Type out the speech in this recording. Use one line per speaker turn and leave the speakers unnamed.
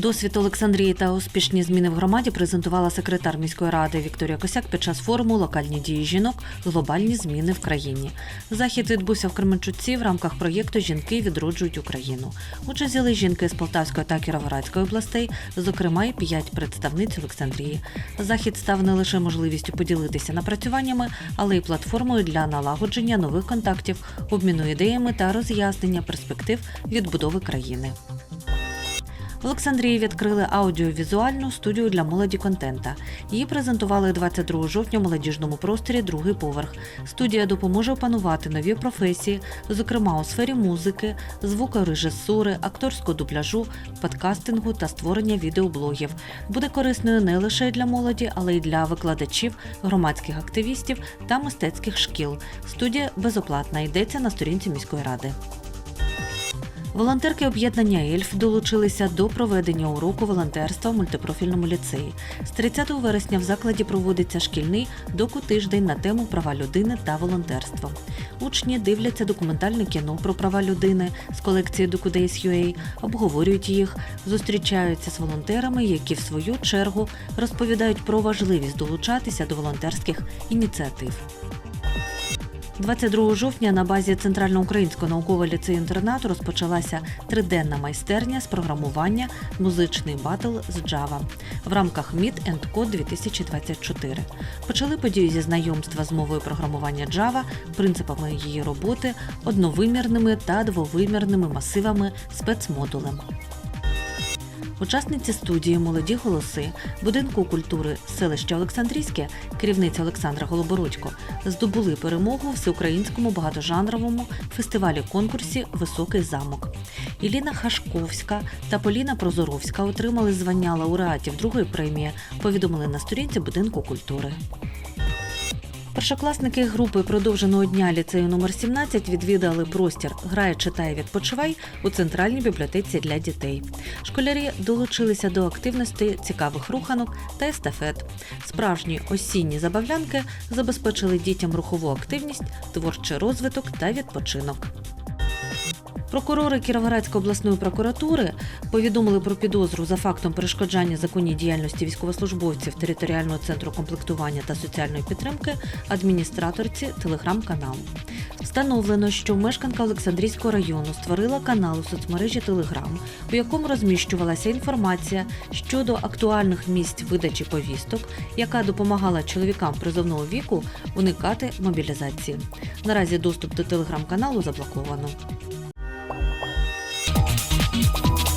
Досвід Олександрії та успішні зміни в громаді презентувала секретар міської ради Вікторія Косяк під час форуму Локальні дії жінок глобальні зміни в країні. Захід відбувся в Кременчуці в рамках проєкту Жінки відроджують Україну. Участь взяли жінки з Полтавської та Кіровоградської областей, зокрема і п'ять представниць Олександрії. Захід став не лише можливістю поділитися напрацюваннями, але й платформою для налагодження нових контактів, обміну ідеями та роз'яснення перспектив відбудови країни. В Олександрії відкрили аудіовізуальну студію для молоді контента. Її презентували 22 жовтня в молодіжному просторі другий поверх. Студія допоможе опанувати нові професії, зокрема у сфері музики, звукорежисури, акторського дубляжу, подкастингу та створення відеоблогів. Буде корисною не лише для молоді, але й для викладачів, громадських активістів та мистецьких шкіл. Студія безоплатна йдеться на сторінці міської ради. Волонтерки об'єднання Ельф долучилися до проведення уроку волонтерства в мультипрофільному ліцеї. З 30 вересня в закладі проводиться шкільний доку-тиждень на тему права людини та волонтерство. Учні дивляться документальне кіно про права людини з колекції Docudays.ua, обговорюють їх, зустрічаються з волонтерами, які в свою чергу розповідають про важливість долучатися до волонтерських ініціатив. 22 жовтня на базі Центральноукраїнського наукового ліцею інтернату розпочалася триденна майстерня з програмування музичний батл з Java в рамках Meet and Code 2024. Почали подію зі знайомства з мовою програмування Java, принципами її роботи, одновимірними та двовимірними масивами спецмодулем. Учасниці студії Молоді голоси будинку культури селища Олександрійське, керівниця Олександра Голобородько, здобули перемогу в всеукраїнському багатожанровому фестивалі конкурсі Високий замок. Іліна Хашковська та Поліна Прозоровська отримали звання лауреатів другої премії. Повідомили на сторінці будинку культури. Першокласники групи продовженого дня ліцею номер 17 відвідали простір Грає, читає, відпочивай у центральній бібліотеці для дітей. Школярі долучилися до активності цікавих руханок та естафет. Справжні осінні забавлянки забезпечили дітям рухову активність, творчий розвиток та відпочинок. Прокурори Кіровоградської обласної прокуратури повідомили про підозру за фактом перешкоджання законній діяльності військовослужбовців територіального центру комплектування та соціальної підтримки адміністраторці телеграм-каналу. Встановлено, що мешканка Олександрійського району створила канал у соцмережі Телеграм, у якому розміщувалася інформація щодо актуальних місць видачі повісток, яка допомагала чоловікам призовного віку уникати мобілізації. Наразі доступ до телеграм-каналу заблоковано. Thank you.